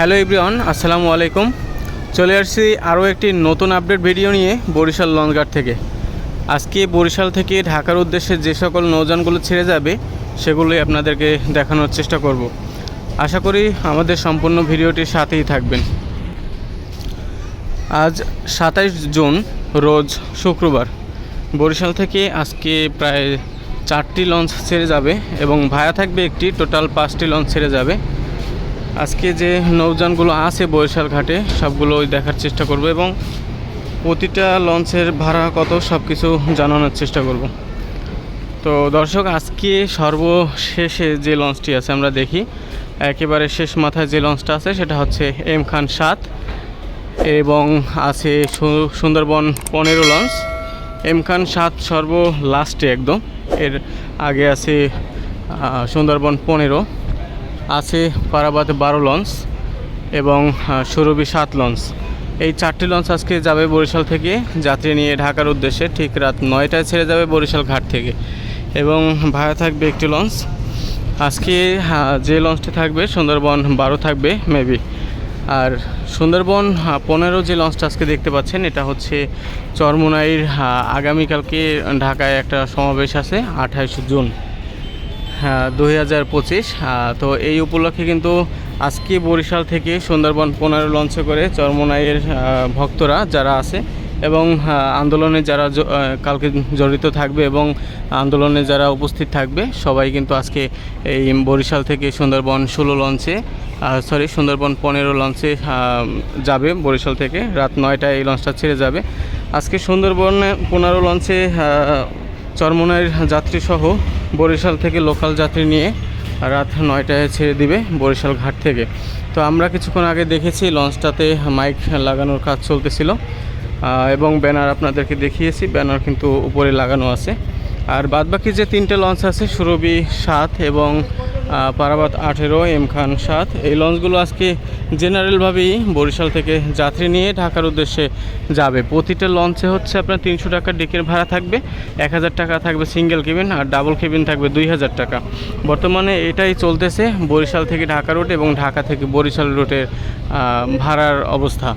Hello everyone, আসসালামু আলাইকুম। চলে আসছি আরও একটি নতুন আপডেট ভিডিও নিয়ে বরিশাল লঞ্চঘাট থেকে। আজকে বরিশাল থেকে ঢাকার উদ্দেশ্যে যে সকল নৌযানগুলো ছেড়ে যাবে, সেগুলোই আপনাদেরকে দেখানোর চেষ্টা করব। আশা করি আমাদের সম্পূর্ণ ভিডিওটির সাথেই থাকবেন। আজ সাতাইশ জুন, রোজ শুক্রবার। বরিশাল থেকে আজকে প্রায় চারটি লঞ্চ ছেড়ে যাবে এবং ভায়া থাকবে একটি, টোটাল পাঁচটি লঞ্চ ছেড়ে যাবে। আজকে যে নৌযানগুলো আছে বরিশাল ঘাটে, সবগুলো দেখার চেষ্টা করব এবং প্রতিটা লঞ্চের ভাড়া কত সব কিছু জানানোর চেষ্টা করব। তো দর্শক, আজকে সর্বশেষে যে লঞ্চটি আছে আমরা দেখি। একেবারে শেষ মাথায় যে লঞ্চটা আছে, সেটা হচ্ছে এম খান সাত এবং আছে সুন্দরবন পনেরো লঞ্চ। এম খান সাত সর্ব লাস্টে একদম। এর আগে আছে সুন্দরবন পনেরো। আছে পারাবাদ বারো লঞ্চ এবং সুরভি সাত লঞ্চ। এই চারটি লঞ্চ আজকে যাবে বরিশাল থেকে যাত্রী নিয়ে ঢাকার উদ্দেশ্যে ঠিক রাত নয়টায় ছেড়ে যাবে বরিশাল ঘাট থেকে। এবং ভাড়া থাকবে একটি লঞ্চ। আজকে যে লঞ্চটি থাকবে সুন্দরবন বারো থাকবে মেবি। আর সুন্দরবন পনেরো যে লঞ্চটা আজকে দেখতে পাচ্ছেন এটা হচ্ছে চরমোনাইর আহ, আগামীকালকে ঢাকায় একটা সমাবেশ আছে আঠাইশ জুন। দুই হাজার পঁচিশ তো এই উপলক্ষে কিন্তু আজকে বরিশাল থেকে সুন্দরবন পনেরো লঞ্চে করে চরমোনাইয়ের ভক্তরা যারা আছে এবং আন্দোলনে যারা কালকে জড়িত থাকবে এবং আন্দোলনে যারা উপস্থিত থাকবে, সবাই কিন্তু আজকে এই বরিশাল থেকে সুন্দরবন ষোলো লঞ্চে সরি সুন্দরবন পনেরো লঞ্চে যাবে বরিশাল থেকে, রাত নয়টায় এই লঞ্চটা ছেড়ে যাবে। আজকে সুন্দরবনে পনেরো লঞ্চে চরমোনাইয়ের যাত্রী সহ বরিশাল থেকে লোকাল যাত্রী নিয়ে রাত নয়টায় ছেড়ে দিবে বরিশাল ঘাট থেকে। তো আমরা কিছুক্ষণ আগে দেখেছি, লঞ্চটাতে মাইক লাগানোর কাজ চলতেছিল। এবং ব্যানার আপনাদেরকে দেখিয়েছি, ব্যানার কিন্তু উপরে লাগানো আছে। আর বাদবাকি যে তিনটে লঞ্চ আছে, সুরভি সাত এবং পারাবাত আঠেরো এম খান সাত। এই লঞ্চগুলো আজকে জেনারেলভাবেই বরিশাল থেকে যাত্রী নিয়ে ঢাকার উদ্দেশ্যে যাবে। প্রতিটা লঞ্চে হচ্ছে আপনার তিনশো টাকা ডেকের ভাড়া থাকবে, এক হাজার টাকা থাকবে সিঙ্গেল কেবিন আর ডাবল কেবিন থাকবে দুই হাজার টাকা। বর্তমানে এটাই চলতেছে বরিশাল থেকে ঢাকা রুট এবং ঢাকা থেকে বরিশাল রুটের ভাড়ার অবস্থা।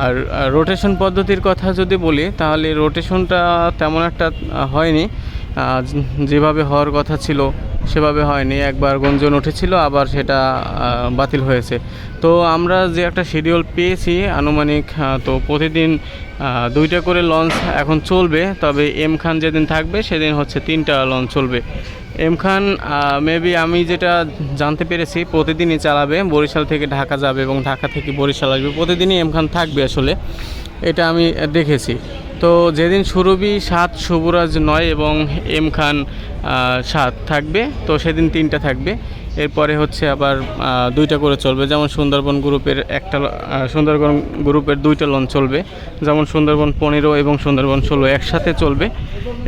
আর রোটেশন পদ্ধতির কথা যদি বলি, তাহলে রোটেশনটা তেমন একটা হয়নি। যেভাবে হওয়ার কথা ছিল সেভাবে হয়নি। একবার গুঞ্জন উঠেছিল, আবার সেটা বাতিল হয়েছে। তো আমরা যে একটা শিডিউল পেয়েছি আনুমানিক তো প্রতিদিন দুইটা করে লঞ্চ এখন চলবে। তবে এম খান যেদিন থাকবে, সেদিন হচ্ছে তিনটা লঞ্চ চলবে। এম খান মেবি আমি যেটা জানতে পেরেছি, প্রতিদিনই চালাবে। বরিশাল থেকে ঢাকা যাবে এবং ঢাকা থেকে বরিশাল আসবে। প্রতিদিনই এম খান থাকবে আসলে। এটা আমি দেখেছি। তো যেদিন সুরভি সাত শুভরাজ নয় এবং এম খান সাত থাকবে, তো সেদিন তিনটা থাকবে। এরপরে হচ্ছে আবার দুইটা করে চলবে। যেমন সুন্দরবন গ্রুপের একটা সুন্দরবন গ্রুপের দুইটা লঞ্চ চলবে। যেমন সুন্দরবন পনেরো এবং সুন্দরবন ষোলো একসাথে চলবে।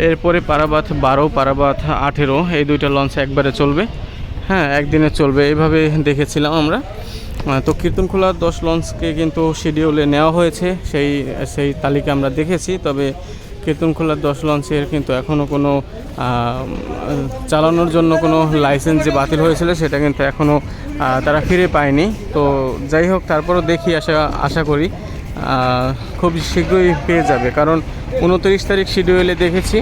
এরপরে পারাবাত বারো, পারাবাত আঠেরো, এই দুইটা লঞ্চ একবারে চলবে। হ্যাঁ একদিনে চলবে। এইভাবে দেখেছিলাম আমরা। তো কীর্তনখোলা দশ লঞ্চকে কিন্তু শিডিউলে নেওয়া হয়েছে। সেই সেই তালিকা আমরা দেখেছি, তবে কীর্তনখোলার দশ লঞ্চের কিন্তু এখনও কোনো চালানোর জন্য কোনো লাইসেন্স যে বাতিল হয়েছিল, সেটা কিন্তু এখনও তারা ফিরে পায়নি। তো যাই হোক, তারপরও দেখি, আশা আশা করি খুব শীঘ্রই পেয়ে যাবে। কারণ উনত্রিশ তারিখ শিডিউলে দেখেছি।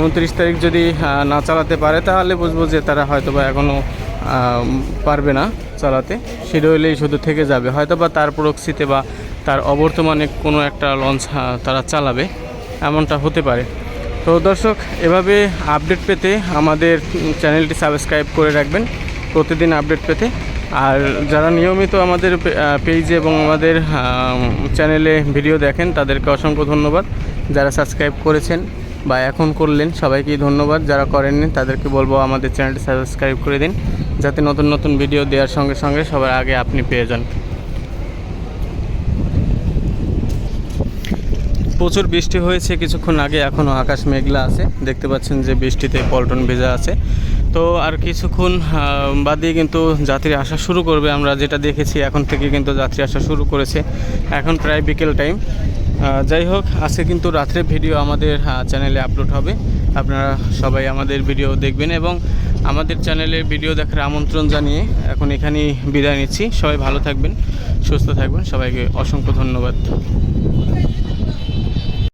উনত্রিশ তারিখ যদি না চালাতে পারে, তাহলে বুঝব যে তারা হয়তো বা এখনও পারবে না চালাতে। শিডিউলেই শুধু থেকে যাবে। হয়তো বা তার প্রক্সিতে বা তার অবর্তমানে কোনো একটা লঞ্চ তারা চালাবে। এমনটা হতে পারে। তো দর্শক, এভাবে আপডেট পেতে আমাদের চ্যানেলটি সাবস্ক্রাইব করে রাখবেন প্রতিদিন আপডেট পেতে। আর যারা নিয়মিত আমাদের পেজে এবং আমাদের চ্যানেলে ভিডিও দেখেন, তাদেরকে অসংখ্য ধন্যবাদ। যারা সাবস্ক্রাইব করেছেন বা এখন করলেন, সবাইকেই ধন্যবাদ। যারা করেননি, তাদেরকে বলব আমাদের চ্যানেলটি সাবস্ক্রাইব করে দিন। যাতে নতুন নতুন ভিডিও দেওয়ার সঙ্গে সঙ্গে সবার আগে আপনি পেয়ে যান। প্রচুর বৃষ্টি হয়েছে, কিছুক্ষণ আগে এখনও আকাশ মেঘলা আছে। দেখতে পাচ্ছেন যে বৃষ্টিতে পল্টন ভেজা আছে। তো আর কিছুক্ষণ বাদেই কিন্তু যাত্রী আসা শুরু করবে। আমরা যেটা দেখেছি, এখন থেকে কিন্তু যাত্রী আসা শুরু করেছে। এখন প্রায় বিকেল টাইম। যাই হোক, আজকে কিন্তু রাত্রে ভিডিও আমাদের চ্যানেলে আপলোড হবে। আপনারা সবাই আমাদের ভিডিও দেখবেন এবং আমাদের চ্যানেলে ভিডিও দেখার আমন্ত্রণ জানিয়ে এখন এখানেই বিদায় নিচ্ছি। সবাই ভালো থাকবেন, সুস্থ থাকবেন। সবাইকে অসংখ্য ধন্যবাদ।